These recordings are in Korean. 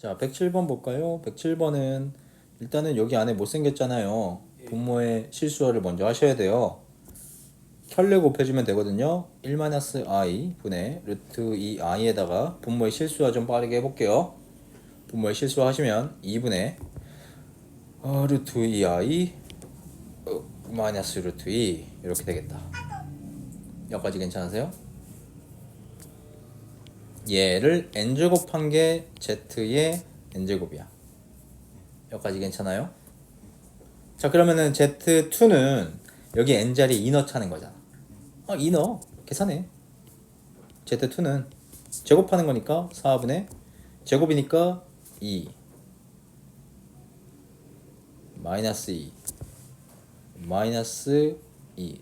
자, 107번 볼까요? 107번은 일단은 여기 안에 못 생겼잖아요. 분모의 실수화를 먼저 하셔야 돼요. 켤레 곱해주면 되거든요. 1-i 분의 루트 2i에다가 분모의 실수화 좀 빠르게 해볼게요. 분모의 실수화 하시면 2분의 어, 루트 2i 어, 마이너스 루트 2 이렇게 되겠다. 여기까지 괜찮으세요? 얘를 n제곱 한 게 z의 n제곱이야. 여기까지 괜찮아요? 자 그러면은 z2는 여기 n 자리에 2 넣자는 거잖아. 어, 2 넣어. 계산해. z2는 제곱하는 거니까 4분의 제곱이니까 2 마이너스 2 마이너스 2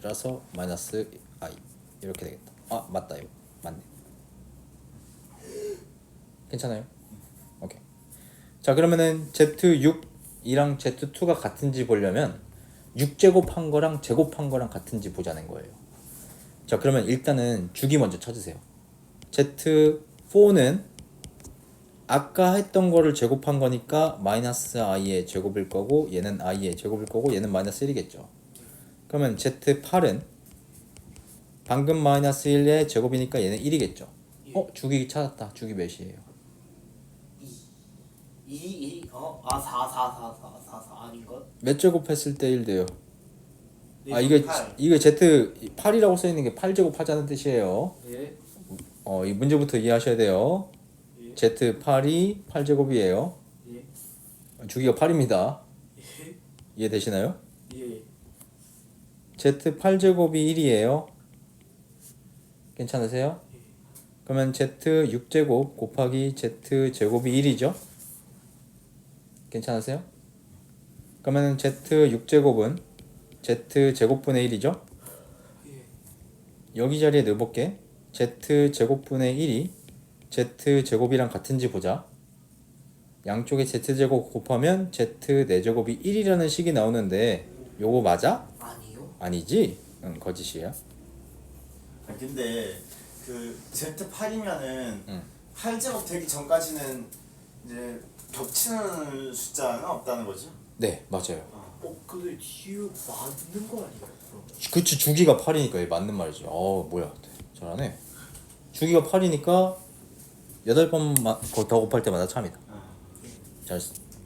4i라서 마이너스 i 이렇게 되겠다. 아 맞다 이거 맞네. 괜찮아요? 오케이. 자 그러면은 Z6이랑 Z2가 같은지 보려면 6제곱한 거랑 제곱한 거랑 같은지 보자는 거예요. 자 그러면 일단은 주기 먼저 찾으세요. Z4는 아까 했던 거를 제곱한 거니까 마이너스 i의 제곱일 거고 얘는 i의 제곱일 거고 얘는 마이너스 1이겠죠. 그러면 Z8은 방금 마이너스 1의 제곱이니까 얘는 1이겠죠. 어 주기 찾았다. 주기 몇이에요? 2 2 어? 아 4 4 4 4 4 4 아닌가? 몇 제곱했을 때 1 돼요? 네, 아 이게 팔. 이게 Z 8이라고 써 있는 게 8제곱 하자는 뜻이에요. 예. 어, 이 문제부터 이해하셔야 돼요. 예. Z8이 8제곱이에요. 예. 주기가 8입니다. 예. 이해되시나요? 예. Z8제곱이 1이에요. 괜찮으세요? 그러면 Z6제곱 곱하기 Z제곱이 1이죠? 괜찮으세요? 그러면 Z6제곱은 Z제곱분의 1이죠? 예. 여기 자리에 넣어볼게. Z제곱분의 1이 Z제곱이랑 같은지 보자. 양쪽에 Z제곱 곱하면 Z 4제곱이 1이라는 식이 나오는데 요거 맞아? 아니요. 아니지? 응, 거짓이야. 아, 근데 그 Z8이면은 응. 8 제곱 되기 전까지는 이제 겹치는 숫자는 없다는 거죠? 네, 맞아요. 어 근데 뒤에 맞는 거 아니에요? 그럼? 그치, 주기가 8이니까 얘 맞는 말이지. 어, 뭐야. 잘하네. 주기가 8이니까 8번 더 곱할 때마다 참이다. 아. 잘했어.